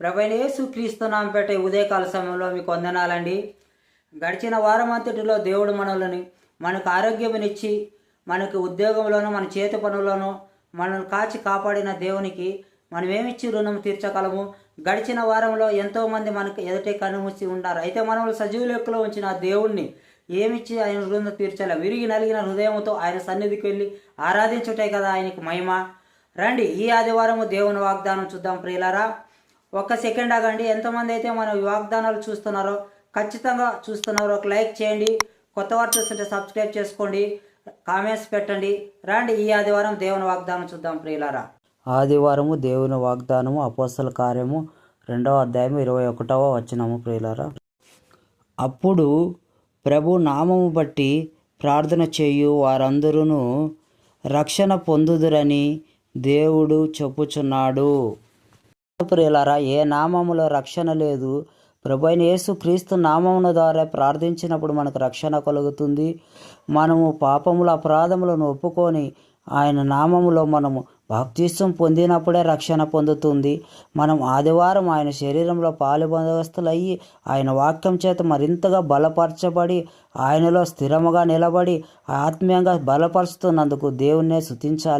ప్రభైనేసు క్రీస్తునాంపేట ఉదయకాల సమయంలో మీకు వందనాలండి. గడిచిన వారం అంతటిలో దేవుడు మనల్ని మనకు ఆరోగ్యమునిచ్చి మనకు ఉద్యోగంలోనూ మన చేతి పనుల్లోనూ మనల్ని కాచి కాపాడిన దేవునికి మనమేమిచ్చి రుణం తీర్చగలము? గడిచిన వారంలో ఎంతోమంది మనకు ఎదుటే కనుమూసి ఉన్నారు. అయితే మనం సజీవ లెక్కలో ఉంచిన ఆ దేవుణ్ణి ఏమిచ్చి ఆయన రుణం తీర్చాలి? విరిగి నలిగిన హృదయంతో ఆయన సన్నిధికి వెళ్ళి ఆరాధించుటే కదా ఆయనకి మహిమ. రండి ఈ ఆదివారము దేవుని వాగ్దానం చూద్దాం ప్రియులారా. ఒక్క సెకండ్ ఆగండి. ఎంతమంది అయితే మన వాగ్దానాలు చూస్తున్నారో ఖచ్చితంగా చూస్తున్నారో ఒక లైక్ చేయండి. కొత్త వారు చూస్తుంటే సబ్స్క్రైబ్ చేసుకోండి. కామెంట్స్ పెట్టండి. రండి. ఈ ఆదివారం దేవుని వాగ్దానం చూద్దాం ప్రియులారా. ఆదివారము దేవుని వాగ్దానము అపోస్తల కార్యము రెండవ అధ్యాయం ఇరవై ఒకటవ వచ్చినము ప్రియులారా. అప్పుడు ప్రభు నామము బట్టి ప్రార్థన చేయు వారందరూ రక్షణ పొందుదురని దేవుడు చెప్పుచున్నాడు. ప్రియులారా ఏ నామములో రక్షణ లేదు. ప్రభు అయిన యేసు క్రీస్తు నామమున ద్వారా ప్రార్థించినప్పుడు మనకు రక్షణ కలుగుతుంది. మనము పాపముల అపరాధములను ఒప్పుకొని ఆయన నామములో మనము బాప్తిస్వం పొందినప్పుడే రక్షణ పొందుతుంది. మనం ఆదివారం ఆయన శరీరంలో పాలుబందవస్తులయ్యి ఆయన వాక్యం చేత మరింతగా బలపరచబడి ఆయనలో స్థిరముగా నిలబడి ఆత్మీయంగా బలపరుస్తున్నందుకు దేవుణ్ణే శుతించాలి